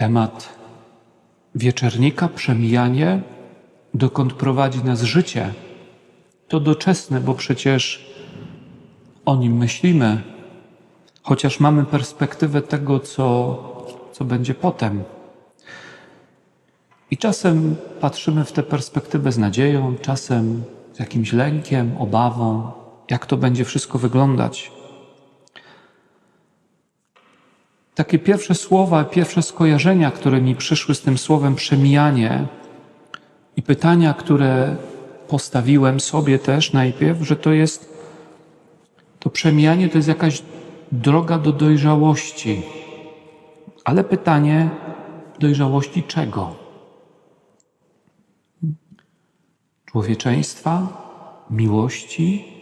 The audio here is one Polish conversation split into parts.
Temat wieczernika, przemijanie, dokąd prowadzi nas życie, to doczesne, bo przecież o nim myślimy, chociaż mamy perspektywę tego, co, co będzie potem. I czasem patrzymy w tę perspektywę z nadzieją, czasem z jakimś lękiem, obawą, jak to będzie wszystko wyglądać. Takie pierwsze słowa, pierwsze skojarzenia, które mi przyszły z tym słowem przemijanie i pytania, które postawiłem sobie też najpierw, że to jest to przemijanie to jest jakaś droga do dojrzałości. Ale pytanie, dojrzałości czego? Człowieczeństwa, miłości.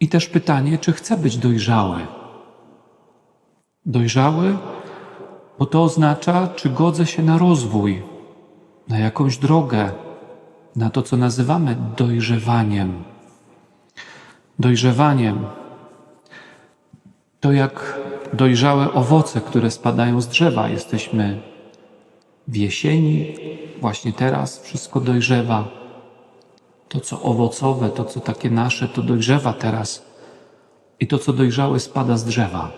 I też pytanie, czy chcę być dojrzały? Dojrzały, bo to oznacza, czy godzę się na rozwój, na jakąś drogę, na to, co nazywamy dojrzewaniem. Dojrzewaniem to jak dojrzałe owoce, które spadają z drzewa. Jesteśmy w jesieni, właśnie teraz wszystko dojrzewa. To, co owocowe, to, co takie nasze, to dojrzewa teraz. I to, co dojrzałe, spada z drzewa.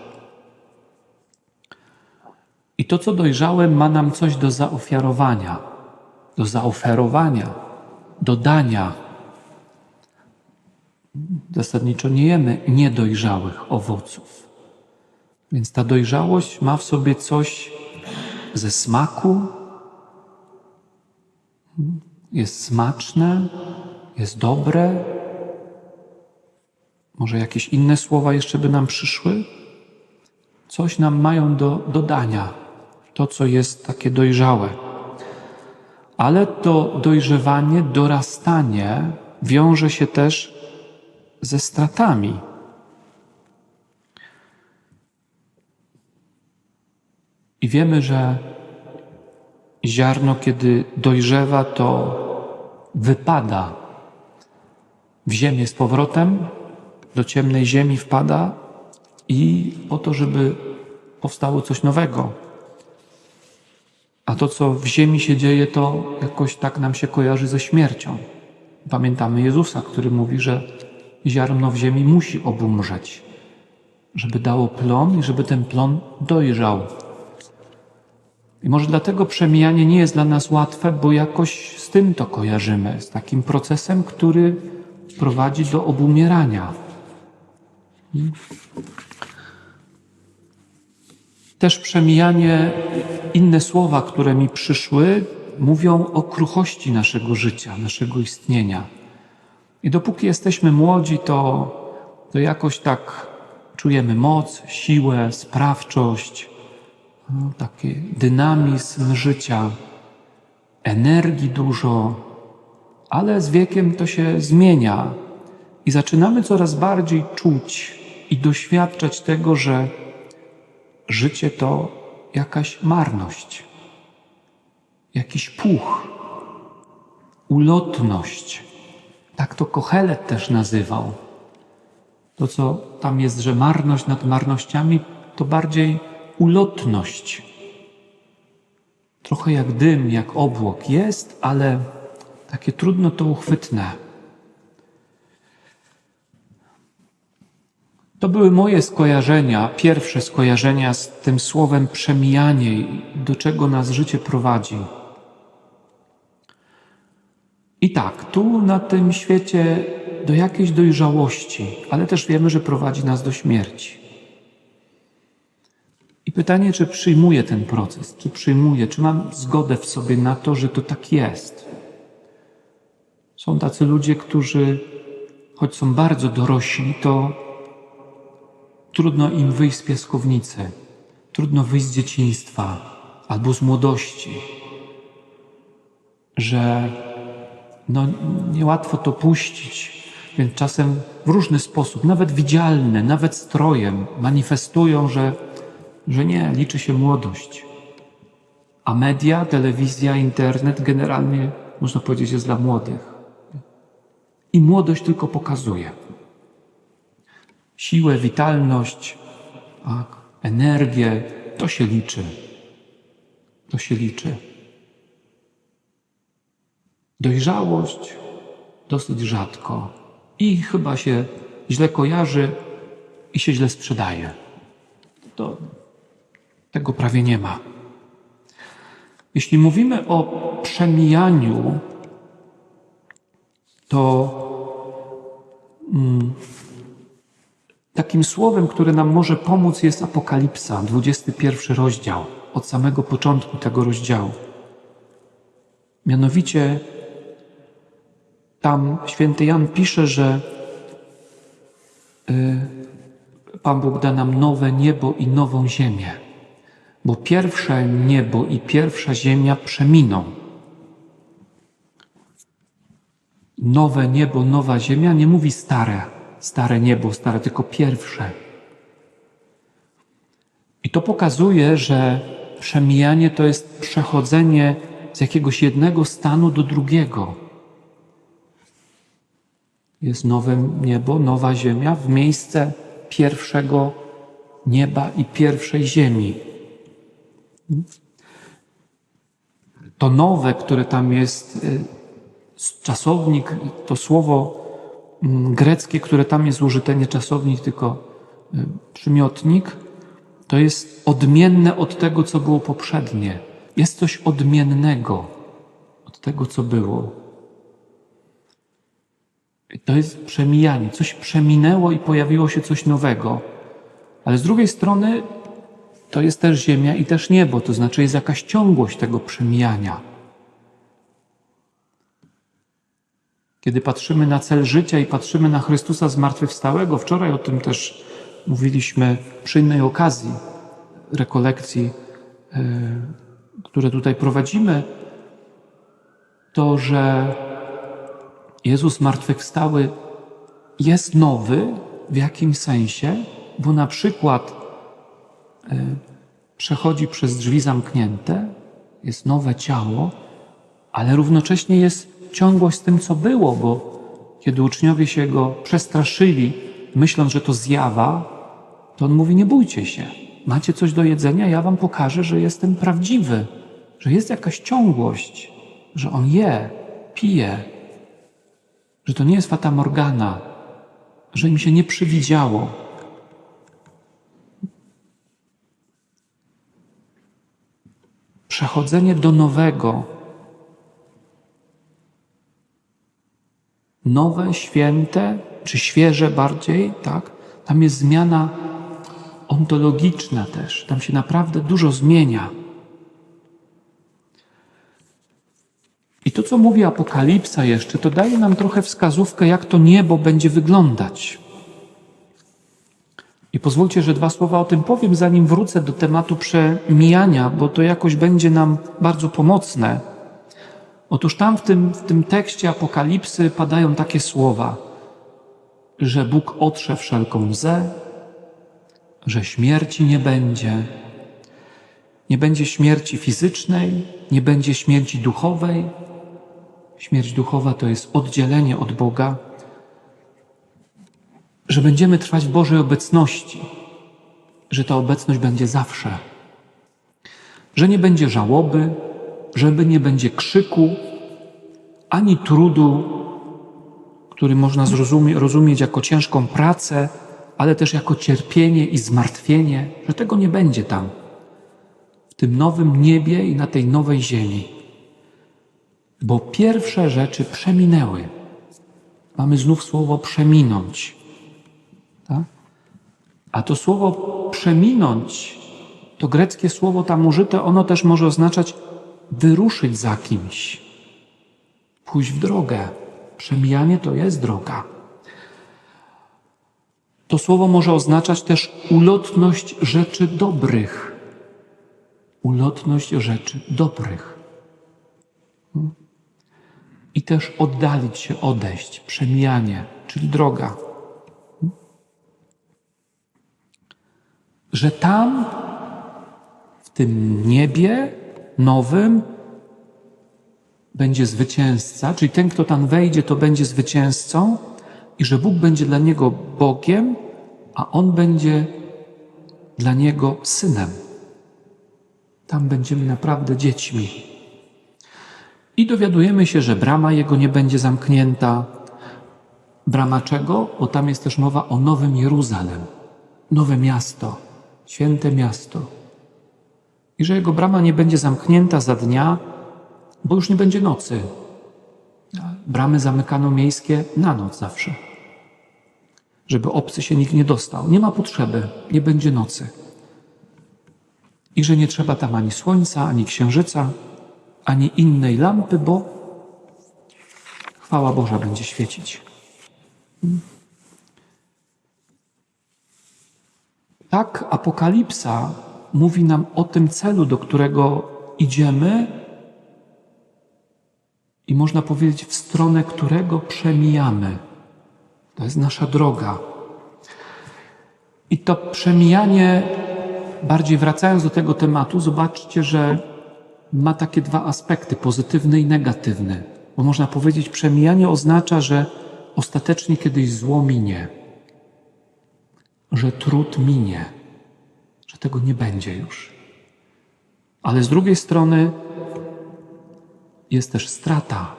I to, co dojrzałe, ma nam coś do zaofiarowania, do zaoferowania, do dania. Zasadniczo nie jemy niedojrzałych owoców. Więc ta dojrzałość ma w sobie coś ze smaku, jest smaczne, jest dobre. Może jakieś inne słowa jeszcze by nam przyszły? Coś nam mają do dodania, to co jest takie dojrzałe. Ale to dojrzewanie, dorastanie wiąże się też ze stratami. I wiemy, że ziarno, kiedy dojrzewa, to wypada w ziemię z powrotem, do ciemnej ziemi wpada i po to, żeby powstało coś nowego. A to, co w ziemi się dzieje, to jakoś tak nam się kojarzy ze śmiercią. Pamiętamy Jezusa, który mówi, że ziarno w ziemi musi obumrzeć, żeby dało plon i żeby ten plon dojrzał. I może dlatego przemijanie nie jest dla nas łatwe, bo jakoś z tym to kojarzymy, z takim procesem, który prowadzi do obumierania. Też przemijanie, inne słowa, które mi przyszły, mówią o kruchości naszego życia, naszego istnienia. I dopóki jesteśmy młodzi, to, to jakoś tak czujemy moc, siłę, sprawczość, no, taki dynamizm życia, energii dużo, ale z wiekiem to się zmienia i zaczynamy coraz bardziej czuć i doświadczać tego, że życie to jakaś marność, jakiś puch, ulotność. Tak to Kochelet też nazywał. To, co tam jest, że marność nad marnościami, to bardziej ulotność. Trochę jak dym, jak obłok jest, ale takie trudno to uchwytne. To były moje skojarzenia, pierwsze skojarzenia z tym słowem przemijanie i do czego nas życie prowadzi. I tak, tu na tym świecie do jakiejś dojrzałości, ale też wiemy, że prowadzi nas do śmierci. I pytanie, czy przyjmuję ten proces, czy przyjmuję, czy mam zgodę w sobie na to, że to tak jest. Są tacy ludzie, którzy, choć są bardzo dorośli, to trudno im wyjść z piaskownicy, trudno wyjść z dzieciństwa albo z młodości, że no, niełatwo to puścić, więc czasem w różny sposób, nawet widzialny, nawet strojem, manifestują, że, że nie, liczy się młodość. A media, telewizja, internet generalnie, można powiedzieć, jest dla młodych. I młodość tylko pokazuje siłę, witalność, tak, energię, to się liczy. To się liczy. Dojrzałość dosyć rzadko i chyba się źle kojarzy i się źle sprzedaje. To, tego prawie nie ma. Jeśli mówimy o przemijaniu, to mm, takim słowem, które nam może pomóc, jest Apokalipsa, 21 rozdział, od samego początku tego rozdziału. Mianowicie tam święty Jan pisze, że y, Pan Bóg da nam nowe niebo i nową ziemię, bo pierwsze niebo i pierwsza ziemia przeminą. Nowe niebo, nowa ziemia nie mówi stare, stare niebo, stare, tylko pierwsze. I to pokazuje, że przemijanie to jest przechodzenie z jakiegoś jednego stanu do drugiego. Jest nowe niebo, nowa ziemia w miejsce pierwszego nieba i pierwszej ziemi. To nowe, które tam jest, y, czasownik, to słowo mm, greckie, które tam jest użyte, nie czasownik, tylko y, przymiotnik, to jest odmienne od tego, co było poprzednie. Jest coś odmiennego od tego, co było. To jest przemijanie. Coś przeminęło i pojawiło się coś nowego. Ale z drugiej strony to jest też ziemia i też niebo, to znaczy jest jakaś ciągłość tego przemijania. Kiedy patrzymy na cel życia i patrzymy na Chrystusa zmartwychwstałego, wczoraj o tym też mówiliśmy przy innej okazji rekolekcji, yy, które tutaj prowadzimy, to że Jezus zmartwychwstały jest nowy w jakimś sensie, bo na przykład y, przechodzi przez drzwi zamknięte, jest nowe ciało, ale równocześnie jest ciągłość z tym, co było, bo kiedy uczniowie się go przestraszyli, myśląc, że to zjawa, to on mówi: Nie bójcie się, macie coś do jedzenia, ja wam pokażę, że jestem prawdziwy, że jest jakaś ciągłość, że on je, pije, że to nie jest fata morgana, że im się nie przywidziało. Przechodzenie do nowego, nowe, święte, czy świeże bardziej, tak? Tam jest zmiana ontologiczna też. Tam się naprawdę dużo zmienia. I to, co mówi Apokalipsa jeszcze, to daje nam trochę wskazówkę, jak to niebo będzie wyglądać. I pozwólcie, że dwa słowa o tym powiem, zanim wrócę do tematu przemijania, bo to jakoś będzie nam bardzo pomocne. Otóż tam w tym, w tym tekście Apokalipsy padają takie słowa, że Bóg otrze wszelką łzę, że śmierci nie będzie, nie będzie śmierci fizycznej, nie będzie śmierci duchowej, Śmierć duchowa to jest oddzielenie od Boga, że będziemy trwać w Bożej obecności, że ta obecność będzie zawsze, że nie będzie żałoby, żeby nie będzie krzyku, ani trudu, który można zrozumie, rozumieć jako ciężką pracę, ale też jako cierpienie i zmartwienie, że tego nie będzie tam, w tym nowym niebie i na tej nowej ziemi bo pierwsze rzeczy przeminęły. Mamy znów słowo przeminąć. Tak? A to słowo przeminąć, to greckie słowo tam użyte, ono też może oznaczać wyruszyć za kimś, pójść w drogę. Przemijanie to jest droga. To słowo może oznaczać też ulotność rzeczy dobrych. Ulotność rzeczy dobrych. I też oddalić się, odejść, przemijanie, czyli droga. Że tam, w tym niebie nowym, będzie zwycięzca, czyli ten, kto tam wejdzie, to będzie zwycięzcą, i że Bóg będzie dla niego Bogiem, a on będzie dla niego synem. Tam będziemy naprawdę dziećmi. I dowiadujemy się, że brama jego nie będzie zamknięta. Brama czego? Bo tam jest też mowa o Nowym Jeruzalem. Nowe miasto, święte miasto. I że jego brama nie będzie zamknięta za dnia, bo już nie będzie nocy. Bramy zamykano miejskie na noc zawsze. Żeby obcy się nikt nie dostał. Nie ma potrzeby, nie będzie nocy. I że nie trzeba tam ani słońca, ani księżyca, ani innej lampy, bo chwała Boża będzie świecić. Tak, Apokalipsa mówi nam o tym celu, do którego idziemy i można powiedzieć, w stronę którego przemijamy. To jest nasza droga. I to przemijanie, bardziej wracając do tego tematu, zobaczcie, że ma takie dwa aspekty, pozytywny i negatywny. Bo można powiedzieć, przemijanie oznacza, że ostatecznie kiedyś zło minie, że trud minie, że tego nie będzie już. Ale z drugiej strony jest też strata,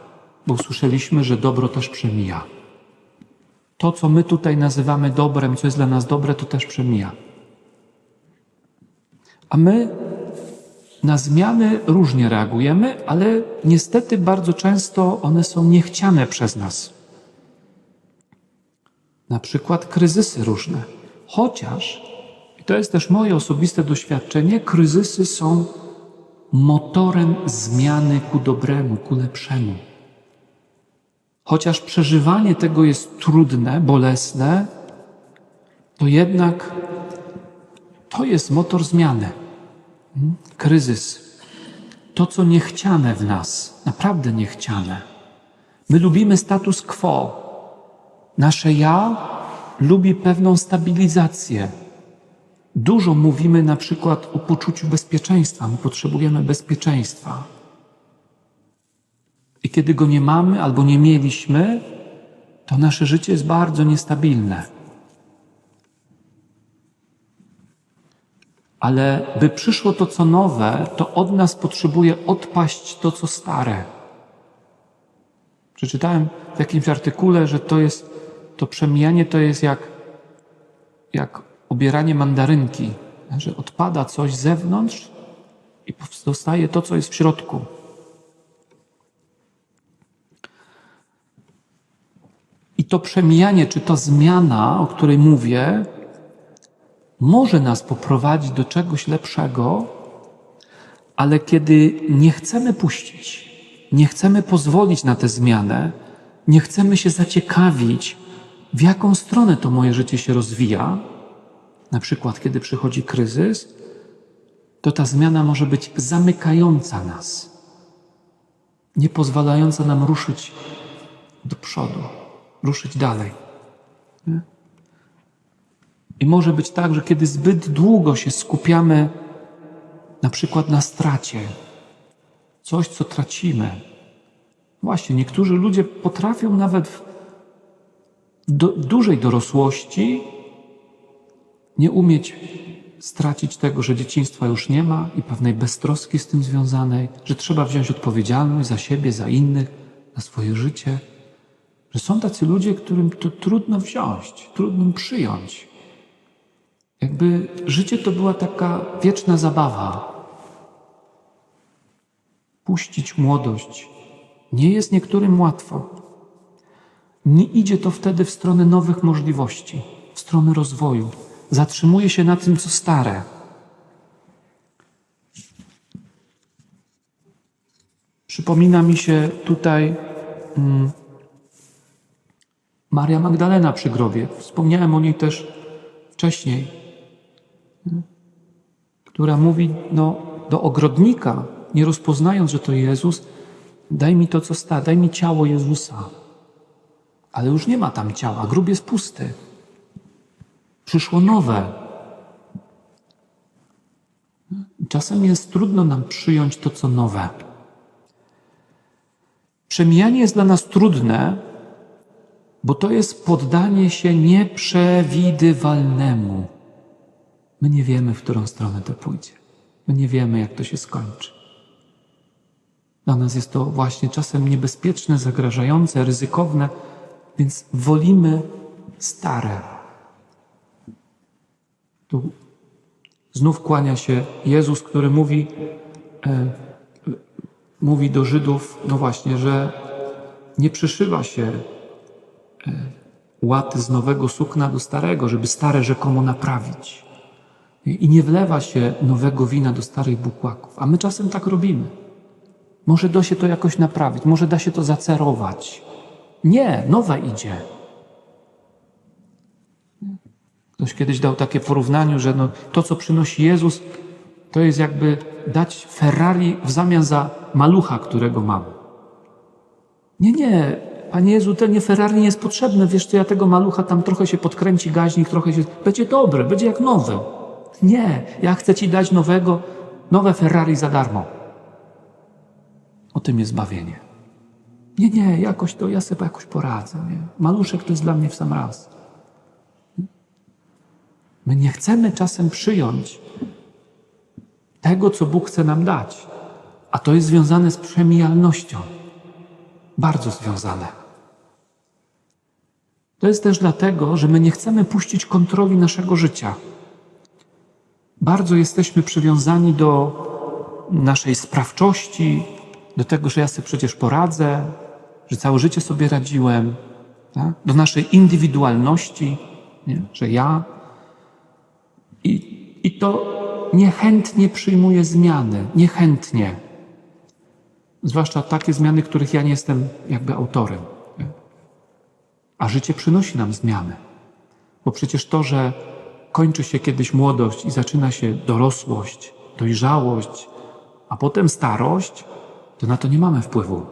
bo usłyszeliśmy, że dobro też przemija. To, co my tutaj nazywamy dobrem, co jest dla nas dobre, to też przemija. A my na zmiany różnie reagujemy, ale niestety bardzo często one są niechciane przez nas. Na przykład kryzysy różne. Chociaż, i to jest też moje osobiste doświadczenie, kryzysy są motorem zmiany ku dobremu, ku lepszemu. Chociaż przeżywanie tego jest trudne, bolesne, to jednak to jest motor zmiany. Hmm? Kryzys. To, co niechciane w nas, naprawdę niechciane. My lubimy status quo. Nasze ja lubi pewną stabilizację. Dużo mówimy na przykład o poczuciu bezpieczeństwa. My potrzebujemy bezpieczeństwa. I kiedy go nie mamy albo nie mieliśmy, to nasze życie jest bardzo niestabilne. Ale by przyszło to, co nowe, to od nas potrzebuje odpaść to, co stare. Przeczytałem w jakimś artykule, że to jest, to przemijanie to jest jak, jak obieranie mandarynki, że odpada coś z zewnątrz i zostaje to, co jest w środku. I to przemijanie, czy to zmiana, o której mówię, może nas poprowadzić do czegoś lepszego, ale kiedy nie chcemy puścić, nie chcemy pozwolić na tę zmianę, nie chcemy się zaciekawić, w jaką stronę to moje życie się rozwija, na przykład kiedy przychodzi kryzys, to ta zmiana może być zamykająca nas, nie pozwalająca nam ruszyć do przodu, ruszyć dalej. Nie? I może być tak, że kiedy zbyt długo się skupiamy na przykład na stracie, coś, co tracimy. Właśnie, niektórzy ludzie potrafią nawet w do, dużej dorosłości nie umieć stracić tego, że dzieciństwa już nie ma i pewnej beztroski z tym związanej, że trzeba wziąć odpowiedzialność za siebie, za innych, za swoje życie. Że są tacy ludzie, którym to trudno wziąć, trudno przyjąć. Jakby życie to była taka wieczna zabawa. Puścić młodość nie jest niektórym łatwo. Nie idzie to wtedy w stronę nowych możliwości, w stronę rozwoju. Zatrzymuje się na tym, co stare. Przypomina mi się tutaj mm, Maria Magdalena przy grobie. Wspomniałem o niej też wcześniej, która mówi no, do ogrodnika, nie rozpoznając, że to Jezus, daj mi to, co sta, daj mi ciało Jezusa. Ale już nie ma tam ciała, grób jest pusty. Przyszło nowe. Czasem jest trudno nam przyjąć to, co nowe. Przemijanie jest dla nas trudne, bo to jest poddanie się nieprzewidywalnemu. My nie wiemy, w którą stronę to pójdzie. My nie wiemy, jak to się skończy. Dla nas jest to właśnie czasem niebezpieczne, zagrażające, ryzykowne, więc wolimy stare. Tu znów kłania się Jezus, który mówi, e, mówi do Żydów, no właśnie, że nie przyszywa się e, łaty z nowego sukna do starego, żeby stare rzekomo naprawić. I nie wlewa się nowego wina do starych bukłaków. A my czasem tak robimy. Może da się to jakoś naprawić, może da się to zacerować. Nie, nowe idzie. Ktoś kiedyś dał takie porównanie, że no, to, co przynosi Jezus, to jest jakby dać Ferrari w zamian za malucha, którego mam. Nie, nie, Panie Jezu, ten nie Ferrari nie jest potrzebne. Wiesz co, ja tego malucha tam trochę się podkręci gaźnik, trochę się... Będzie dobre, będzie jak nowe. Nie, ja chcę Ci dać nowego, nowe Ferrari za darmo. O tym jest zbawienie. Nie, nie, jakoś to ja sobie jakoś poradzę. Nie? Maluszek to jest dla mnie w sam raz. My nie chcemy czasem przyjąć tego, co Bóg chce nam dać. A to jest związane z przemijalnością. Bardzo związane. To jest też dlatego, że my nie chcemy puścić kontroli naszego życia. Bardzo jesteśmy przywiązani do naszej sprawczości, do tego, że ja sobie przecież poradzę, że całe życie sobie radziłem, tak? do naszej indywidualności, nie? że ja. I, I to niechętnie przyjmuje zmiany, niechętnie. Zwłaszcza takie zmiany, których ja nie jestem jakby autorem. A życie przynosi nam zmiany. Bo przecież to, że kończy się kiedyś młodość i zaczyna się dorosłość, dojrzałość, a potem starość, to na to nie mamy wpływu.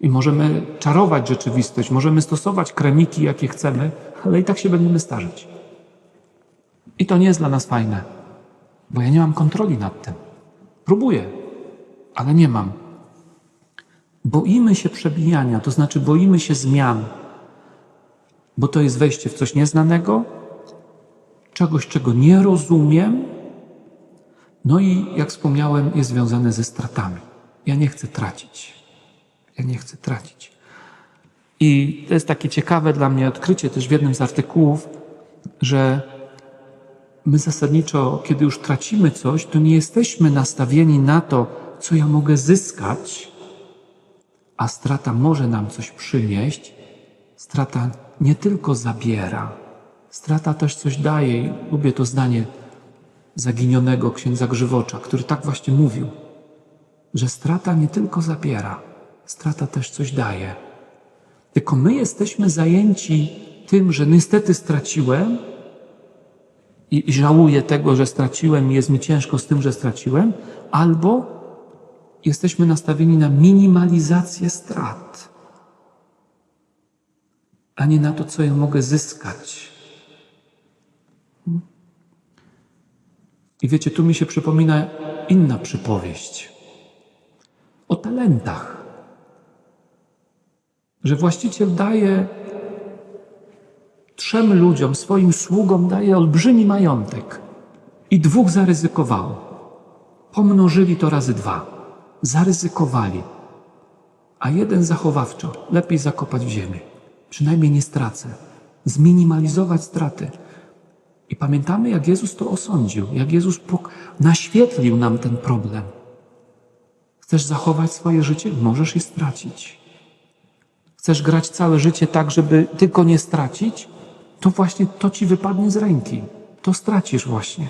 I możemy czarować rzeczywistość, możemy stosować kremiki, jakie chcemy, ale i tak się będziemy starzeć. I to nie jest dla nas fajne, bo ja nie mam kontroli nad tym. Próbuję, ale nie mam. Boimy się przebijania, to znaczy boimy się zmian, bo to jest wejście w coś nieznanego, czegoś, czego nie rozumiem, no i jak wspomniałem, jest związane ze stratami. Ja nie chcę tracić. Ja nie chcę tracić. I to jest takie ciekawe dla mnie odkrycie też w jednym z artykułów, że my zasadniczo, kiedy już tracimy coś, to nie jesteśmy nastawieni na to, co ja mogę zyskać, a strata może nam coś przynieść. Strata nie tylko zabiera, strata też coś daje. I lubię to zdanie zaginionego księdza Grzywocza, który tak właśnie mówił, że strata nie tylko zabiera, strata też coś daje. Tylko my jesteśmy zajęci tym, że niestety straciłem i, żałuję tego, że straciłem i jest mi ciężko z tym, że straciłem, albo jesteśmy nastawieni na minimalizację strat, a nie na to, co ja mogę zyskać. I wiecie, tu mi się przypomina inna przypowieść o talentach. Że właściciel daje trzem ludziom, swoim sługom, daje olbrzymi majątek. I dwóch zaryzykowało. Pomnożyli to razy dwa. Zaryzykowali. A jeden zachowawczo. Lepiej zakopać w ziemię. Przynajmniej nie stracę. Zminimalizować straty. I pamiętamy, jak Jezus to osądził, jak Jezus naświetlił nam ten problem. Chcesz zachować swoje życie? Możesz je stracić. Chcesz grać całe życie tak, żeby tylko nie stracić? To właśnie to ci wypadnie z ręki. To stracisz właśnie.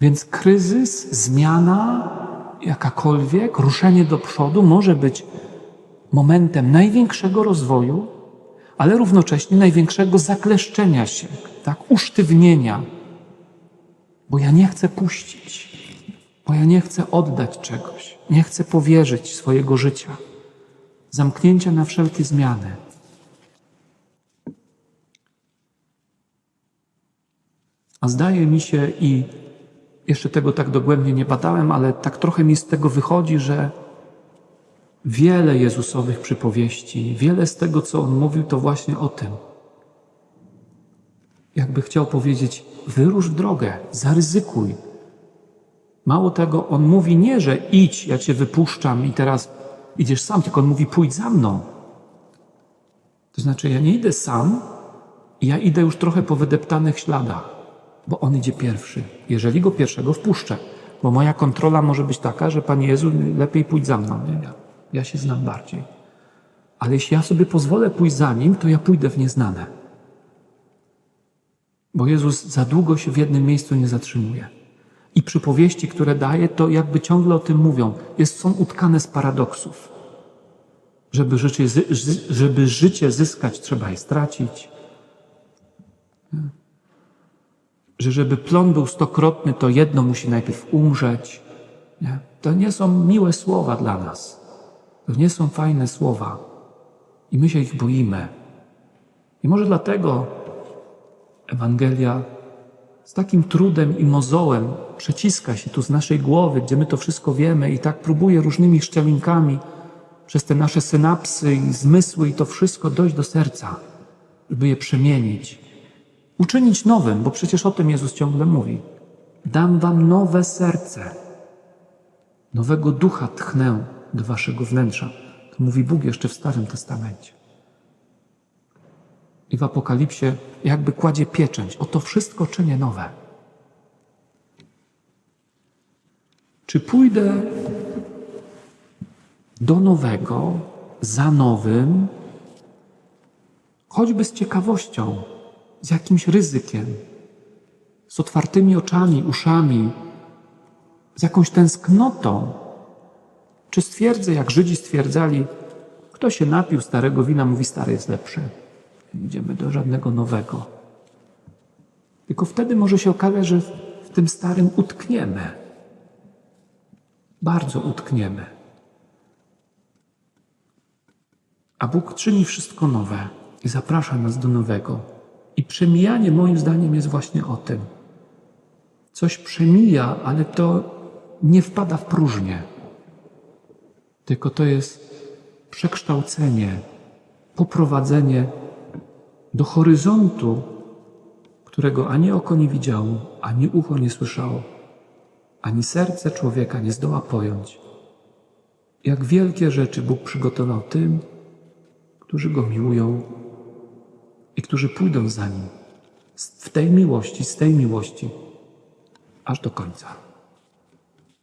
Więc kryzys, zmiana, jakakolwiek, ruszenie do przodu może być momentem największego rozwoju, ale równocześnie największego zakleszczenia się, tak, usztywnienia, bo ja nie chcę puścić, bo ja nie chcę oddać czegoś, nie chcę powierzyć swojego życia, zamknięcia na wszelkie zmiany. A zdaje mi się, i jeszcze tego tak dogłębnie nie badałem, ale tak trochę mi z tego wychodzi, że Wiele Jezusowych przypowieści, wiele z tego, co On mówił, to właśnie o tym. jakby chciał powiedzieć: wyrusz w drogę, zaryzykuj. Mało tego, on mówi nie, że idź, ja cię wypuszczam i teraz idziesz sam, tylko on mówi: pójdź za mną. To znaczy, ja nie idę sam, ja idę już trochę po wydeptanych śladach, bo on idzie pierwszy. Jeżeli go pierwszego wpuszczę, bo moja kontrola może być taka, że Panie Jezu, lepiej pójdź za mną. Nie, ja, ja się znam bardziej. Ale jeśli ja sobie pozwolę pójść za nim, to ja pójdę w nieznane. Bo Jezus za długo się w jednym miejscu nie zatrzymuje. I przypowieści, które daje, to jakby ciągle o tym mówią. Jest, są utkane z paradoksów. Żeby życie, żeby życie zyskać, trzeba je stracić. Że żeby plon był stokrotny, to jedno musi najpierw umrzeć. To nie są miłe słowa dla nas. To nie są fajne słowa. I my się ich boimy. I może dlatego Ewangelia z takim trudem i mozołem przeciska się tu z naszej głowy, gdzie my to wszystko wiemy i tak próbuje różnymi szczelinkami przez te nasze synapsy i zmysły i to wszystko dojść do serca, żeby je przemienić. Uczynić nowym, bo przecież o tym Jezus ciągle mówi. Dam wam nowe serce. Nowego ducha tchnę do waszego wnętrza. To mówi Bóg jeszcze w Starym Testamencie. I w Apokalipsie jakby kładzie pieczęć. Oto wszystko czynię nowe. Czy pójdę do nowego, za nowym, choćby z ciekawością, z jakimś ryzykiem, z otwartymi oczami, uszami, z jakąś tęsknotą? Czy stwierdzę, jak Żydzi stwierdzali, kto się napił starego wina, mówi stare jest lepsze. Nie idziemy do żadnego nowego. Tylko wtedy może się okazać, że w- tym starym utkniemy. Bardzo utkniemy. A Bóg czyni wszystko nowe i zaprasza nas do nowego. I przemijanie moim zdaniem jest właśnie o tym. Coś przemija, ale to nie wpada w próżnię. Tylko to jest przekształcenie, poprowadzenie do horyzontu, którego ani oko nie widziało, ani ucho nie słyszało, ani serce człowieka nie zdoła pojąć. Jak wielkie rzeczy Bóg przygotował tym, którzy Go miłują i którzy pójdą za Nim w tej miłości, z tej miłości, aż do końca.